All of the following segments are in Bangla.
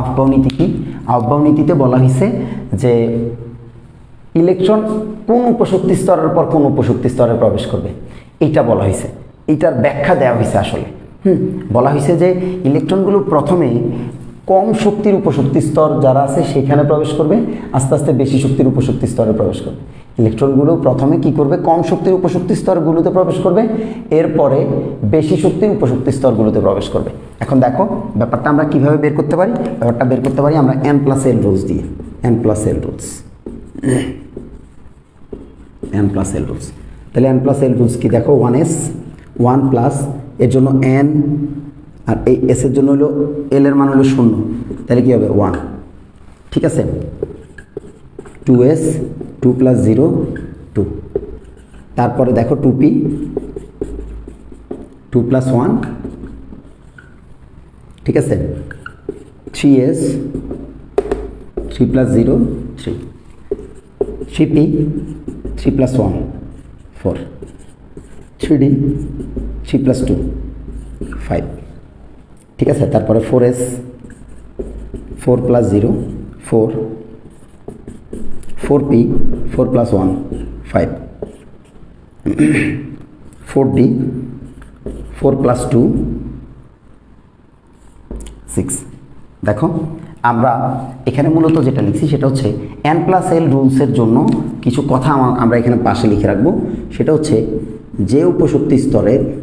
আফবাউ নীতি কি আফবাউ নীতিতে বলা হয়েছে যে ইলেকট্রন কোন উপশক্তি স্তরের পর কোন উপশক্তি স্তরে প্রবেশ করবে। এইটা বলা হয়েছে এইটার ব্যাখ্যা দেওয়া হয়েছে আসলে। হুম, বলা হয়েছে যে ইলেকট্রনগুলো প্রথমে কম শক্তির উপশক্তি স্তর যারা আছে সেখানে প্রবেশ করবে, আস্তে আস্তে বেশি শক্তির উপশক্তি স্তরে প্রবেশ করবে। ইলেকট্রনগুলো প্রথমে কি করবে? কম শক্তির উপশক্তি স্তরগুলোতে প্রবেশ করবে। এরপরে বেশি শক্তির উপশক্তি স্তরগুলোতে প্রবেশ করবে। এখন দেখো, ব্যাপারটা আমরা কীভাবে বের করতে পারি? ব্যাপারটা বের করতে পারি আমরা এন প্লাস এল রুলস দিয়ে। N plus L rules N plus L rules তাহলে এন প্লাস এল রুলস কি দেখো? ওয়ান এস ওয়ান প্লাস এর জন্য এন আর এই এস এর জন্য হলো এল এর মান হলো শূন্য। তাহলে কী হবে? ওয়ান ঠিক আছে? Two S two plus zero two. তারপরে দেখো two P, two plus one, ঠিক আছে? Three S, three plus zero, three. Three P, three plus one, four. Three D, three plus two, five. ঠিক আছে? তারপরে four S, four plus zero, four. Four P four plus one, five. Four D four plus two, six. দেখো, আমরা এখানে মূলত যেটা লিখছি সেটা হচ্ছে এন প্লাস এল রুলসের জন্য কিছু কথা আমা- আমরা এখানে পাশে লিখে রাখব। সেটা হচ্ছে যে উপশক্তি স্তরের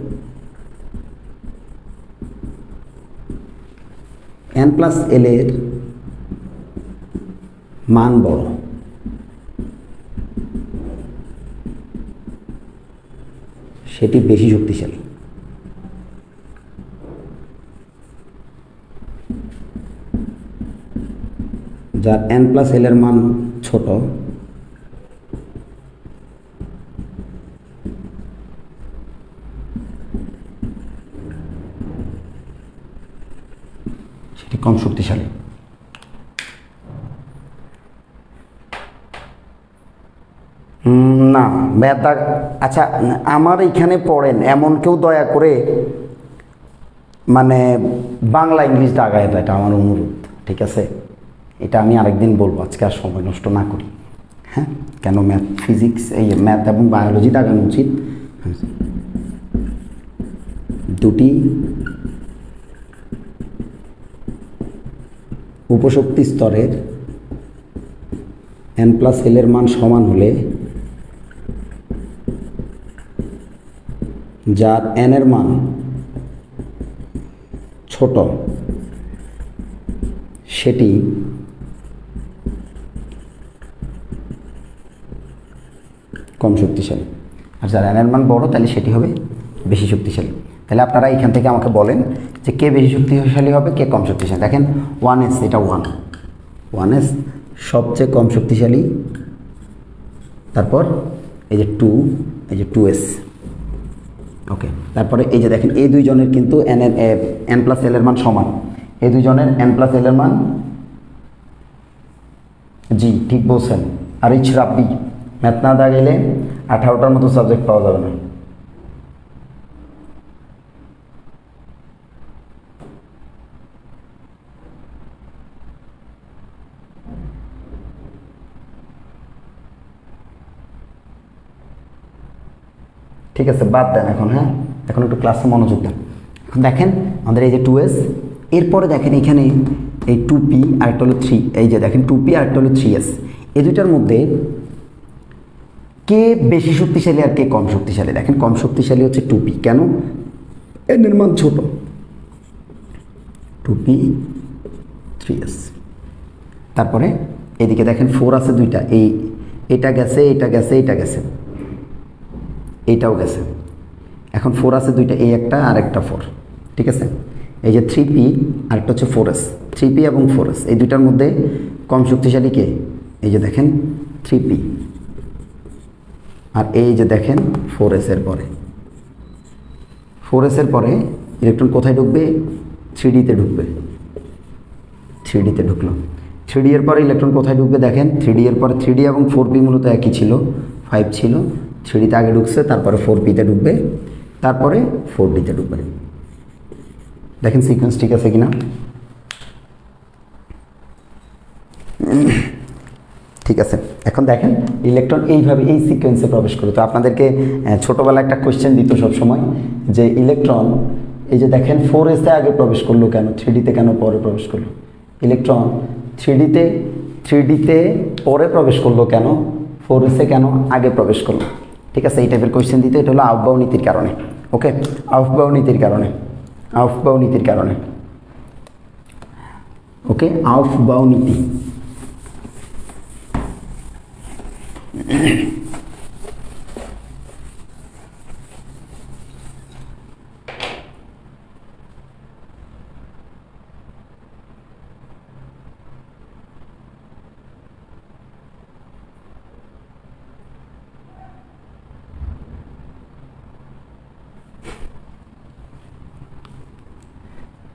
এন প্লাস এল এর মান বড়। সেটি বেশি শক্তিশালী। যার এন প্লাস এল এর মান ছোট সেটি কম শক্তিশালী উম, না ব্যথা আচ্ছা আমার এখানে পড়েন এমন কেউ দয়া করে মানে বাংলা ইংলিশ দাগায় দেয়, এটা আমার অনুরোধ ঠিক আছে? এটা আমি আরেকদিন বলব আজকে আর সময় নষ্ট না করি হ্যাঁ? কেন ম্যাথ ফিজিক্স এই ম্যাথ এবং বায়োলজি দাগানো উচিত? দুটি উপশক্তি স্তরের এন প্লাস এলের মান সমান হলে যার এন এর মান ছোট, সেটি কম শক্তিশালী। আর যার এন এর মান বড়, তাহলে সেটি হবে বেশি শক্তিশালী। তাহলে আপনারা এখান থেকে আমাকে বলেন যে কে বেশি শক্তিশালী হবে, কে কম শক্তিশালী। দেখেন ওয়ান এস এটা ওয়ান ওয়ান এস সবচেয়ে কম শক্তিশালী। তারপর এই যে টু এই যে টু এস ওকে তারপরে এই যে দেখেন, এই দুইজনের কিন্তু N N N plus L এর মান সমান। এই দুইজনের এন প্লাস এল এর মান জি ঠিক বলছেন। আর এই রাব্বি ম্যাথ না দাগাইলে আঠারোটার মতো সাবজেক্ট পাওয়া যাবে না। ঠিক আছে, বাদ দেন এখন হ্যাঁ? এখন একটু ক্লাসে মনোযোগ দেন। এখন দেখেন, আমাদের এই যে টু এস এরপরে দেখেন এখানে এই টু পি আরেকটা হলো থ্রি এই যে দেখেন টু পি আরেকটা হলো থ্রি এস এই দুইটার মধ্যে কে বেশি শক্তিশালী আর কে কম শক্তিশালী? দেখেন, কম শক্তিশালী হচ্ছে টু পি কেন? এর মান ছোট। টু পি থ্রি এস তারপরে এদিকে দেখেন ফোর আছে দুইটা। এই, এটা গেছে এটা গেছে এটা গেছে। এইটাও গেছে। এখন ফোর আছে, দুইটা এই একটা, আর একটা ফোর ঠিক আছে? এই যে থ্রি পি আরেকটা হচ্ছে ফোর এস থ্রি পি এবং ফোর এস এই দুইটার মধ্যে কম শক্তিশালী কে? এই যে দেখেন থ্রি পি আর এই যে দেখেন ফোর এসের পরে। ফোর এসের পরে ইলেকট্রন কোথায় ঢুকবে? থ্রি ডিতে ঢুকবে। থ্রি ডিতে ঢুকলো। থ্রি ডি এর পরে ইলেকট্রন কোথায় ঢুকবে দেখেন থ্রি ডি এর পরে থ্রি ডি এবং ফোর পি মূলত একই ছিল ফাইভ ছিল। থ্রি ডিতে আগে ঢুকছে তারপরে ফোর পিতে ঢুকবে তারপরে ফোর ডিতে ঢুকবে। দেখেন সিকোয়েন্স ঠিক আছে কিনা? ঠিক আছে। এখন দেখেন ইলেকট্রন এইভাবে এই সিকোয়েন্সে প্রবেশ করে। তো আপনাদেরকে আহ, ছোটবেলায় একটা কোয়েশ্চেন দিত সবসময় যে ইলেকট্রন এই যে দেখেন ফোর এসে আগে প্রবেশ করল কেন? থ্রি ডিতে কেন পরে প্রবেশ করল? ইলেকট্রন থ্রি ডিতে থ্রি ডিতে পরে প্রবেশ করল কেন? ফোর এসে কেন আগে প্রবেশ করল? ঠিক আছে, এই টাইপের কোয়েশ্চেন দিতে, এটা হলো আফবাউ নীতির কারণে ওকে আফবাউ নীতির কারণে আফবাউ নীতির কারণে ওকে আফবাউ নীতি।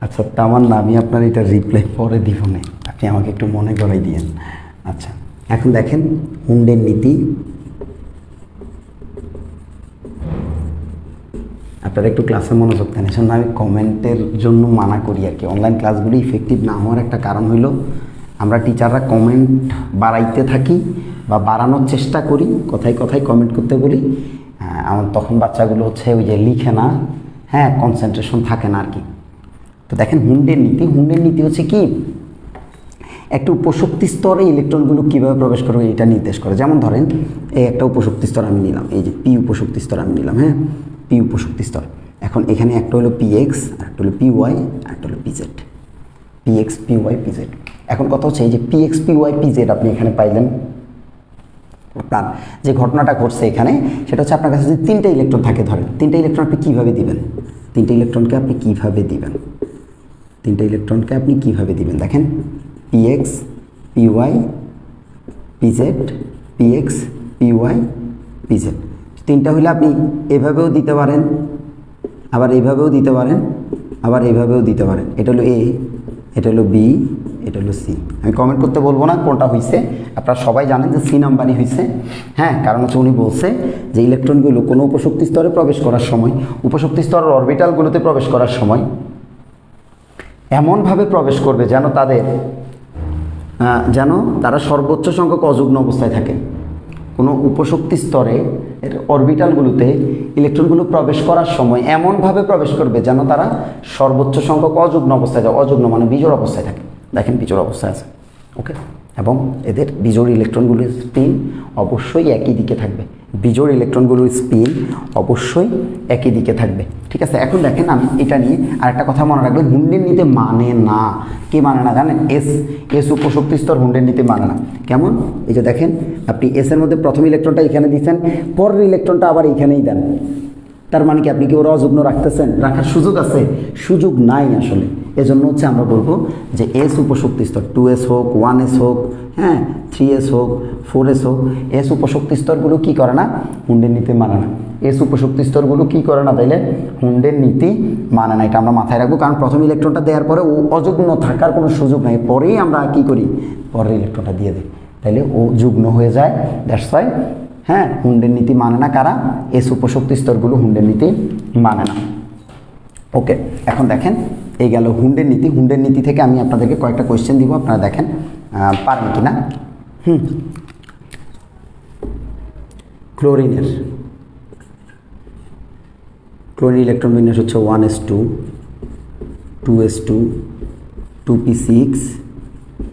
আচ্ছা তামান না আমি আপনার এটা রিপ্লাই পরে দিব না। আপনি আমাকে একটু মনে করাই দিয়েন। আচ্ছা এখন দেখেন, হুন্ডের নীতি। আপনারা একটু ক্লাসে মনোযোগ দেন, এজন্য আমি কমেন্টের জন্য মানা করি আর কি। অনলাইন ক্লাসগুলি ইফেক্টিভ না হওয়ার একটা কারণ হইল, আমরা টিচাররা কমেন্ট বাড়াইতে থাকি বা বাড়ানোর চেষ্টা করি, কথায় কথায় কমেন্ট করতে বলি। আমার তখন বাচ্চাগুলো হচ্ছে ওই যে লিখে না হ্যাঁ কনসেন্ট্রেশন থাকে না আর কি। তো দেখেন হুন্ডের নীতি। হুন্ডের নীতি হচ্ছে কি? একটা উপশক্তি স্তরে ইলেকট্রনগুলো কীভাবে প্রবেশ করবে এটা নির্দেশ করে। যেমন ধরেন, এই একটা উপশক্তি স্তর আমি নিলাম, এই যে পি উপশক্তি স্তর আমি নিলাম হ্যাঁ? পি উপশক্তি স্তর। এখন এখানে একটা হলো পি এক্স আর একটা হলো পি ওয়াই আর একটা হলো PZ P X P Y PZ এখন কথা হচ্ছে এই যে P X P Y PZ আপনি এখানে পাইলেন। আপনার যে ঘটনাটা ঘটছে এখানে, সেটা হচ্ছে আপনার কাছে যদি তিনটে ইলেকট্রন থাকে, ধরেন তিনটে ইলেকট্রন আপনি কীভাবে দিবেন? তিনটে ইলেকট্রনকে আপনি কীভাবে দিবেন? তিনটে ইলেকট্রনকে আপনি কীভাবে দিবেন? দেখেন px py pz px py pz তিনটা হলে আপনি এভাবেও দিতে পারেন, আবার এইভাবেও দিতে পারেন, আবার এইভাবেও দিতে পারেন। এটা হলো এ এটা হলো বি এটা হলো সি আমি কমেন্ট করতে বলব না কোনটা হয়েছে আপনারা সবাই জানেন যে সি নাম্বারই হয়েছে হ্যাঁ কারণ হচ্ছে উনি বলছে যে ইলেকট্রনগুলো কোনো উপশক্তি স্তরে প্রবেশ করার সময়, উপশক্তি স্তরের অরবিটালগুলোতে প্রবেশ করার সময় এমনভাবে প্রবেশ করবে যেন তাদের যেন তারা সর্বোচ্চ সংখ্যক অযুগ্ন অবস্থায় থাকে। কোনো উপশক্তি স্তরে এর অরবিটালগুলোতে ইলেকট্রনগুলো প্রবেশ করার সময় এমনভাবে প্রবেশ করবে যেন তারা সর্বোচ্চ সংখ্যক অযুগ্ন অবস্থায় যায় অযুগ্ন মানে বিজোড় অবস্থায় থাকে। দেখেন বিজোড় অবস্থায় আছে, ওকে? এবং এদের বিজোড় ইলেকট্রনগুলোর স্পিন অবশ্যই একই দিকে থাকবে। বিজোড় ইলেকট্রনগুলোর স্পিন অবশ্যই একই দিকে থাকবে। ঠিক আছে? এখন দেখেন আমি এটা নিয়ে আর একটা কথা মনে রাখবেন। হুন্ডের নিতে মানে না। কে মানে না জানেন? এস। এস উপশক্তি স্তর হুন্ডের নিতে মানে না। কেমন? এই যে দেখেন, আপনি এস এর মধ্যে প্রথম ইলেকট্রনটা এখানে দিচ্ছেন পরের ইলেকট্রনটা আবার এখানেই দেন। তার মানে কি আপনি কি ওরা অযুগ্ন রাখতেছেন? রাখার সুযোগ আছে? সুযোগ নাই আসলে। এজন্য হচ্ছে আমরা বলব যে এস উপশক্তি স্তর টু এস হোক ওয়ান এস হোক হ্যাঁ থ্রি এস হোক ফোর এস হোক এস উপশক্তি স্তরগুলো কী করে না? হুন্ডের নীতি মানে না। এস উপশক্তি স্তরগুলো কী করে না তাইলে? হুন্ডের নীতি মানে না। এটা আমরা মাথায় রাখব। কারণ প্রথম ইলেকট্রনটা দেওয়ার পরে ও অযুগ্ন থাকার কোনো সুযোগ নাই। পরেই আমরা কি করি? পরের ইলেকট্রনটা দিয়ে দিই। তাইলে ও যুগ্ন হয়ে যায়। দ্যাটস ওয়াই হ্যাঁ হুন্ডের নীতি মানে না কারা? এস উপশক্তি স্তরগুলো হুন্ডের নীতি মানে না। ওকে, এখন দেখেন, এই গেল হুন্ডের নীতি। হুন্ডের নীতি থেকে আমি আপনাদেরকে কয়েকটা কোয়েশ্চেন দিব, আপনারা দেখেন পারেন কি না হুম। ক্লোরিনের। ক্লোরিন ইলেকট্রন বিন্যাস হচ্ছে one S two two S two two P six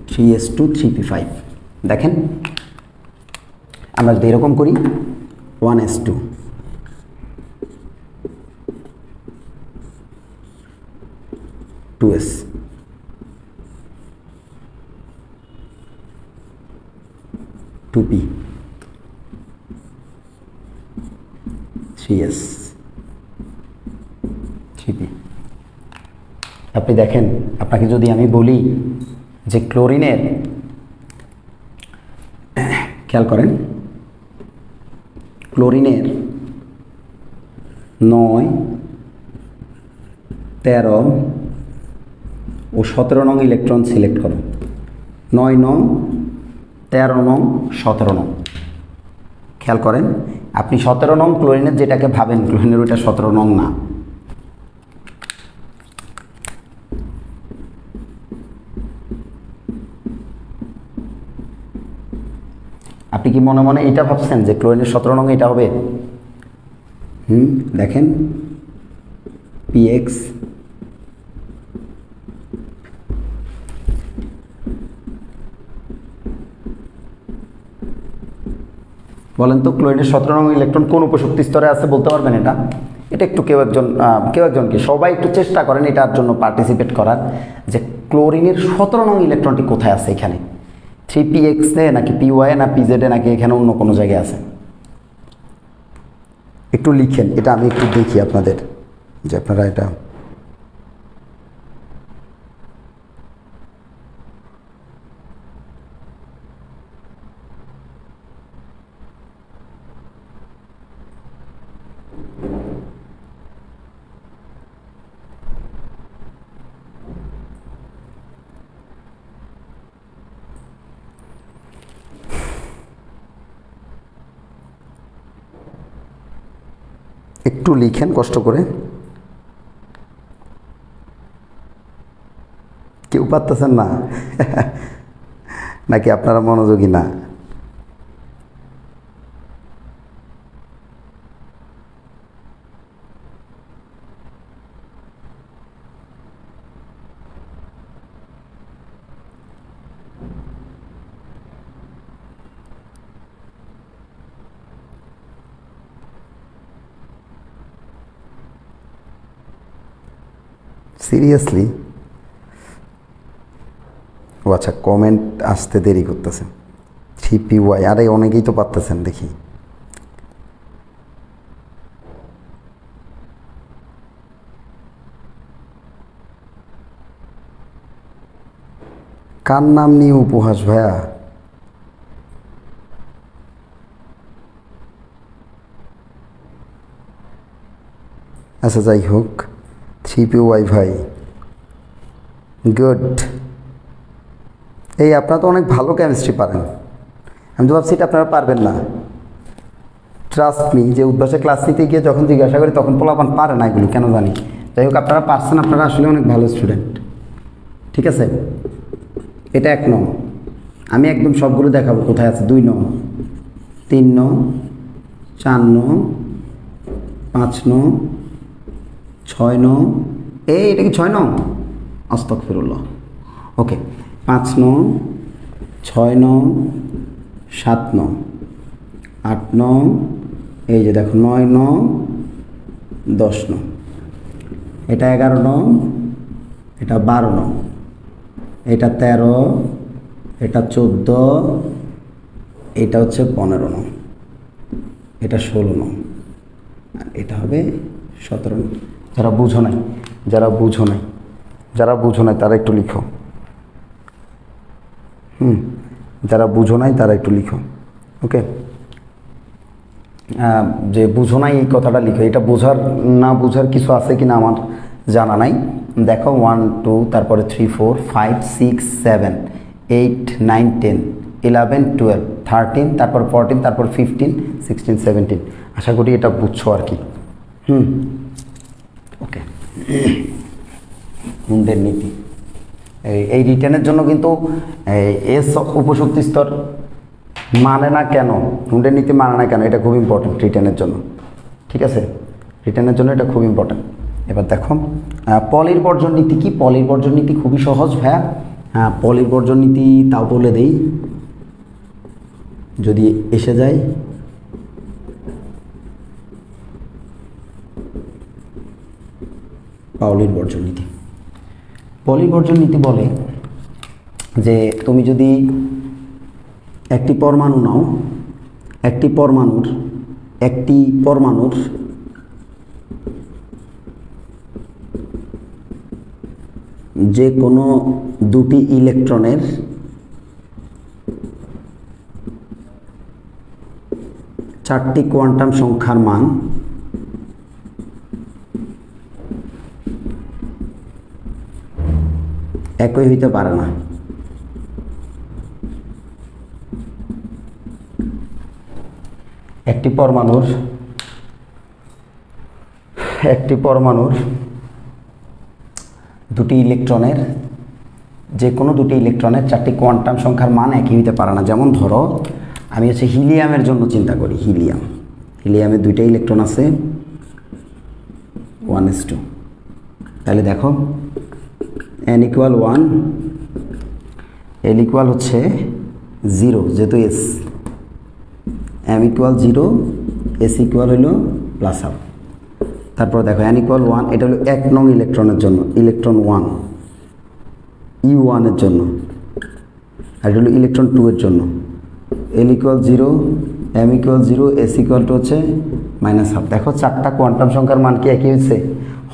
three S two three P five দেখেন আমরা যদি এরকম করি one S two two S two P three S three আপনি দেখেন, আপনাকে যদি আমি বলি যে ক্লোরিনের খেয়াল করেন ক্লোরিনের। নয়, তেরো ও সতেরো নং ইলেকট্রন সিলেক্ট করো। নয় নং, তেরো নং, সতেরো নং। খেয়াল করেন, আপনি সতেরো নং ক্লোরিনের যেটাকে ভাবেন, ক্লোরিনের ওইটা সতেরো নং না। আপনি কি মনে মনে এটা ভাবছেন যে ক্লোরিনের সতেরো নং এটা হবে? হুম, দেখেন। পিএক্স বলেন তো, ক্লোরিনের সতেরো নং ইলেকট্রন কোন উপশক্তি স্তরে আছে বলতে পারবেন এটা? এটা একটু কেউ একজন কেউ একজন কি সবাই একটু চেষ্টা করেন এটার জন্য পার্টিসিপেট করার যে ক্লোরিনের সতেরো নং ইলেকট্রনটি কোথায় আছে এখানে? থ্রি পি এক্সে নাকি পি ওয়াই না পি পিজেডে নাকি এখানে অন্য কোনো জায়গায় আছে? একটু লিখেন, এটা আমি একটু দেখি আপনাদের, যে আপনারা এটা একটু লিখেন কষ্ট করে। কেউ পারতেছেন না? নাকি আপনারা মনোযোগী না? সিরিয়াসলি ও আচ্ছা কমেন্ট আসতে দেরি করতেছে। থ্রিপি ওয়াই আরে অনেকেই তো পারতেছেন দেখি। কার নাম নিয়ে উপহাস ভাইয়া? আচ্ছা যাই হোক। থ্রি পি ওয়াই ভাই গুড এই আপনারা তো অনেক ভালো কেমিস্ট্রি পারেন। আমি তো ভাবছি এটা আপনারা পারবেন না। ট্রাস্ট মি যে উদ্ভাসে ক্লাস নিতে গিয়ে যখন জিজ্ঞাসা করি, তখন পোলাপান পারে না এগুলি, কেন জানি। যাই হোক, আপনারা পারছেন, আপনারা আসলে অনেক ভালো স্টুডেন্ট ঠিক আছে? এটা এক নং। আমি একদম সবগুলো দেখাবো, কোথায় আছে? দুই নং। তিন নং, চার নং, পাঁচ নং ছয় নং। এই এটা কি ছয় নং? অস্তক ফিরুল্লাহ ওকে পাঁচ নং, ছয় নং, সাত নং, আট নং, এই যে দেখো নয় নং, দশ নং। এটা এগারো নং, এটা বারো নং। এটা তেরো, এটা চোদ্দ, এটা হচ্ছে পনেরো নং। এটা ষোলো নং। আর এটা হবে সতেরো নং। যারা বুঝো নাই, যারা বুঝো নাই, যারা বুঝো নাই তারা একটু লিখো। হুম, যারা বুঝো নাই তারা একটু লিখো, ওকে? যে বুঝো নাই এই কথাটা লিখো। এটা বোঝার, না বোঝার কিছু আছে কি না আমার জানা নাই। দেখো ওয়ান টু তারপরে three four five six seven eight nine ten eleven twelve thirteen তারপর ফোরটিন তারপর ফিফটিন সিক্সটিন সেভেন্টিন আশা করি এটা বুঝছ আর কি। হুম। ওকে মুন্ডের নীতি। এই- রিটার্নের জন্য কিন্তু এস উপশক্তি স্তর মানে না কেন? মুন্ডের নীতি মানে না কেন? এটা খুব ইম্পর্টেন্ট রিটার্নের জন্য। ঠিক আছে? রিটার্নের জন্য এটা খুব ইম্পর্টেন্ট এবার দেখো পলির বর্জন নীতি কি? পলির বর্জন নীতি খুবই সহজ, ভাইয়া। হ্যাঁ পলির বর্জন নীতি তাও বলে দেই। যদি এসে যায় পাউলির বর্জন নীতি। পলির বর্জন নীতি বলে যে তুমি যদি একটি পরমাণু নাও, একটি পরমাণুর একটি পরমাণুর যে কোনো দুটি ইলেকট্রনের চারটি কোয়ান্টাম সংখ্যার মান একই হইতে পারে না। একটি পরমাণুর একটি পরমাণুর দুটি ইলেকট্রনের, যে কোনো দুটি ইলেকট্রনের চারটি কোয়ান্টাম সংখ্যার মান একই হইতে পারে না। যেমন ধরো, আমি হচ্ছে হিলিয়ামের জন্য চিন্তা করি, হিলিয়াম। হিলিয়ামের দুইটা ইলেকট্রন আছে ওয়ান এস টু তাহলে দেখো N equal one L equal হচ্ছে জিরো যেহেতু S M equal zero S equal হলো প্লাস হাফ তারপর দেখো এন ইকুয়াল ওয়ান এটা হলো এক নং ইলেকট্রনের জন্য ইলেকট্রন ওয়ান ই ওয়ানের জন্য। আর এটা হলো ইলেকট্রন টু এর জন্য। L equal zero M equal zero S equal two হচ্ছে মাইনাস হাফ দেখো, চারটা কোয়ান্টাম সংখ্যার মান কি একই হচ্ছে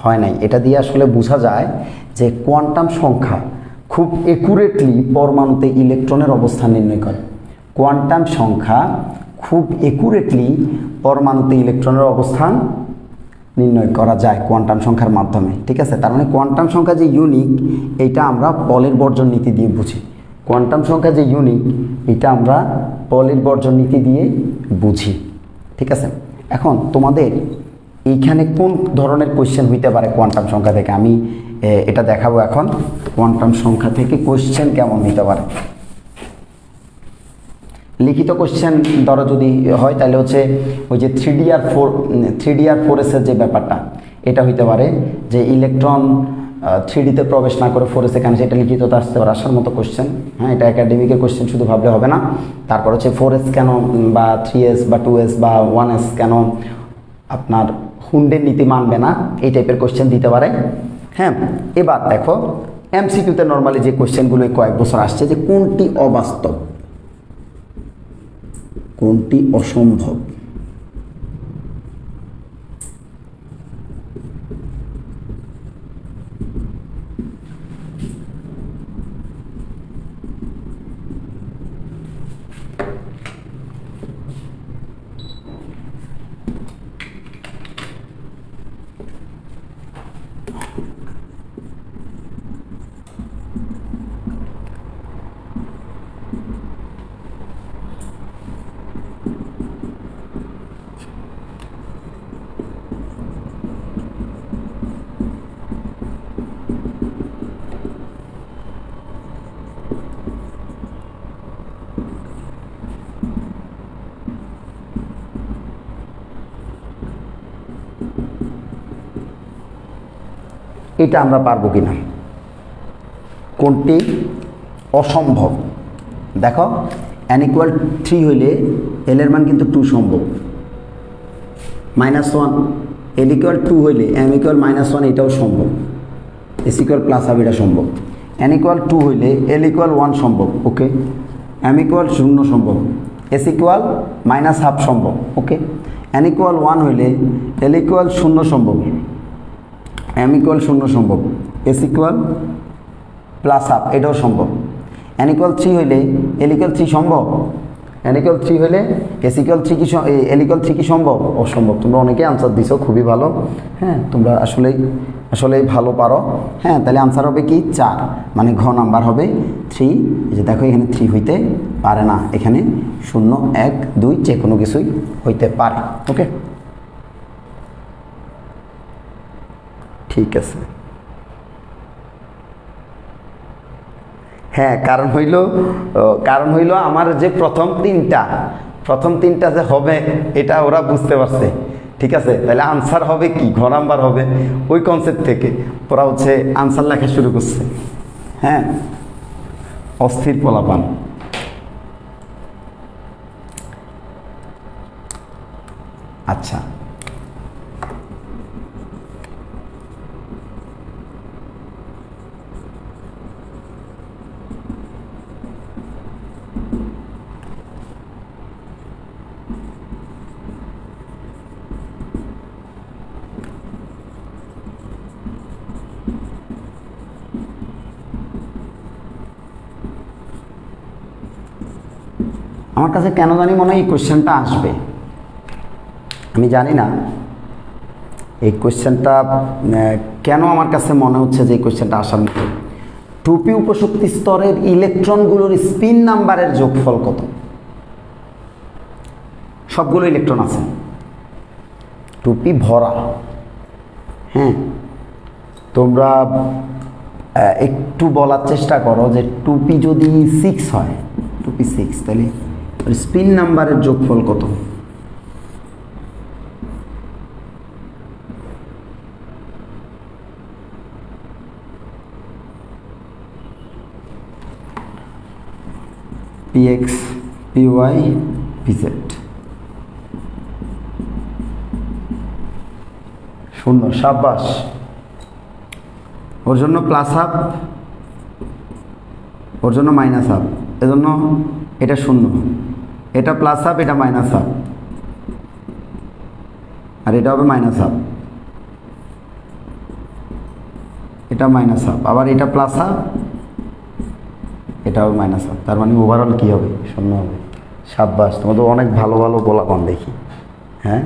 হয় নাই। এটা দিয়ে আসলে বোঝা যায় যে কোয়ান্টাম সংখ্যা খুব একুরেটলি পরমাণুতে ইলেকট্রনের অবস্থান নির্ণয় করে। কোয়ান্টাম সংখ্যা খুব একুরেটলি পরমাণুতে ইলেকট্রনের অবস্থান নির্ণয় করা যায় কোয়ান্টাম সংখ্যার মাধ্যমে। ঠিক আছে? তার মানে কোয়ান্টাম সংখ্যা যে ইউনিক এইটা আমরা পলের বর্জন নীতি দিয়ে বুঝি। কোয়ান্টাম সংখ্যা যে ইউনিক এটা আমরা পলের বর্জন নীতি দিয়ে বুঝি। ঠিক আছে? এখন তোমাদের এইখানে কোন ধরনের কোয়েশ্চেন হইতে পারে কোয়ান্টাম সংখ্যা থেকে? আমি এটা দেখাবো এখন। কোয়ান্টাম সংখ্যা থেকে কোয়েশ্চেন কেমন হইতে পারে? লিখিত কোশ্চেন ধরো যদি হয়, তাহলে হচ্ছে ওই যে থ্রি ডি আর ফোর থ্রি ডি আর ফোর এসের যে ব্যাপারটা, এটা হইতে পারে যে ইলেকট্রন থ্রি ডিতে প্রবেশ না করে ফোর এসে কেন সেটা লিখিততে আসতে পারে, আসার মতো কোশ্চেন হ্যাঁ এটা একাডেমিকের কোশ্চেন শুধু ভাবলে হবে না। তারপর হচ্ছে ফোর এস কেন, বা থ্রি এস বা টু এস বা ওয়ান এস কেন আপনার হুন্ডের নীতি মানবে না, এই টাইপের কোশ্চেন দিতে পারে। হ্যাঁ এবার দেখো এমসিকিউতে নর্মালি যে কোশ্চেনগুলো কয়েক বছর আসছে যে কোনটি অবাস্তব? কোনটি অসম্ভব? এটা আমরা পারব কি না কোনটি? অসম্ভব। দেখো অ্যান ইকুয়াল থ্রি হইলে এল এর মান কিন্তু টু সম্ভব। Minus one L equal two হইলে এম ইকুয়াল মাইনাস ওয়ান এটাও সম্ভব। এস ইকুয়াল প্লাস হাফ এটা সম্ভব। এন ইকুয়াল টু হইলে এল ইকুয়াল ওয়ান সম্ভব ওকে এম ইকুয়াল শূন্য সম্ভব। এস ইকুয়াল মাইনাস হাফ সম্ভব ওকে এন ইকুয়াল ওয়ান হইলে এল ইকুয়াল শূন্য সম্ভব। এম ইকুয়াল শূন্য সম্ভব। এস ইকুয়াল প্লাস হাফ এটাও সম্ভব। এন ইকুয়াল থ্রি হইলে এল ইকুয়াল থ্রি সম্ভব? এন ইকুয়াল থ্রি হইলে এস ইকুয়াল থ্রি কি এল ইকুয়াল থ্রি কি সম্ভব? অসম্ভব। তোমরা অনেকেই আনসার দিছো, খুবই ভালো। হ্যাঁ তোমরা আসলেই আসলেই ভালো পারো। হ্যাঁ তাহলে আনসার হবে কি? চার। মানে ঘ নাম্বার হবে থ্রি যে দেখো, এখানে থ্রি হইতে পারে না। এখানে শূন্য, এক, দুই, যে কোনো কিছুই হইতে পারে। ওকে ঠিক আছে। হ্যাঁ কারণ হইল কারণ হইল আমার যে প্রথম তিনটা প্রথম তিনটা যে হবে, এটা ওরা বুঝতে পারছে। ঠিক আছে? তাহলে আনসার হবে কি? ঘ নাম্বার হবে ওই কনসেপ্ট থেকে। ওরা হচ্ছে আনসার লেখা শুরু করছে। হ্যাঁ? অস্থির পোলাপান। আচ্ছা। আমার কাছে কেন জানি মনে হয় এই কোশ্চেনটা আসবে। আমি জানি না। এই কোয়েশ্চেনটা কেন আমার কাছে মনে হচ্ছে যে এই কোশ্চেনটা আসার মতো টুপি উপশক্তি স্তরের ইলেকট্রনগুলোর স্পিন নাম্বারের যোগফল কত? সবগুলো ইলেকট্রন আছে। টুপি ভরা। হ্যাঁ? তোমরা একটু বলার চেষ্টা করো যে টুপি যদি সিক্স হয়, টুপি সিক্স তাহলে স্পিন নাম্বারের যোগফল কত? পিএক্স পিওয়াই পিজেড শূন্য, সাব্বাস। ওর জন্য প্লাস হাফ ওর জন্য মাইনাস হাফ এজন্য এটা শূন্য। এটা প্লাস হাফ এটা মাইনাস হাফ আর এটা হবে মাইনাস হাফ এটা মাইনাস হাফ আবার এটা প্লাস হাফ এটা হবে মাইনাস হাফ তার মানে ওভারঅল কী হবে? শূন্য হবে। সাব্বাস, তোমাদের অনেক ভালো ভালো গোলাপন দেখি। হ্যাঁ?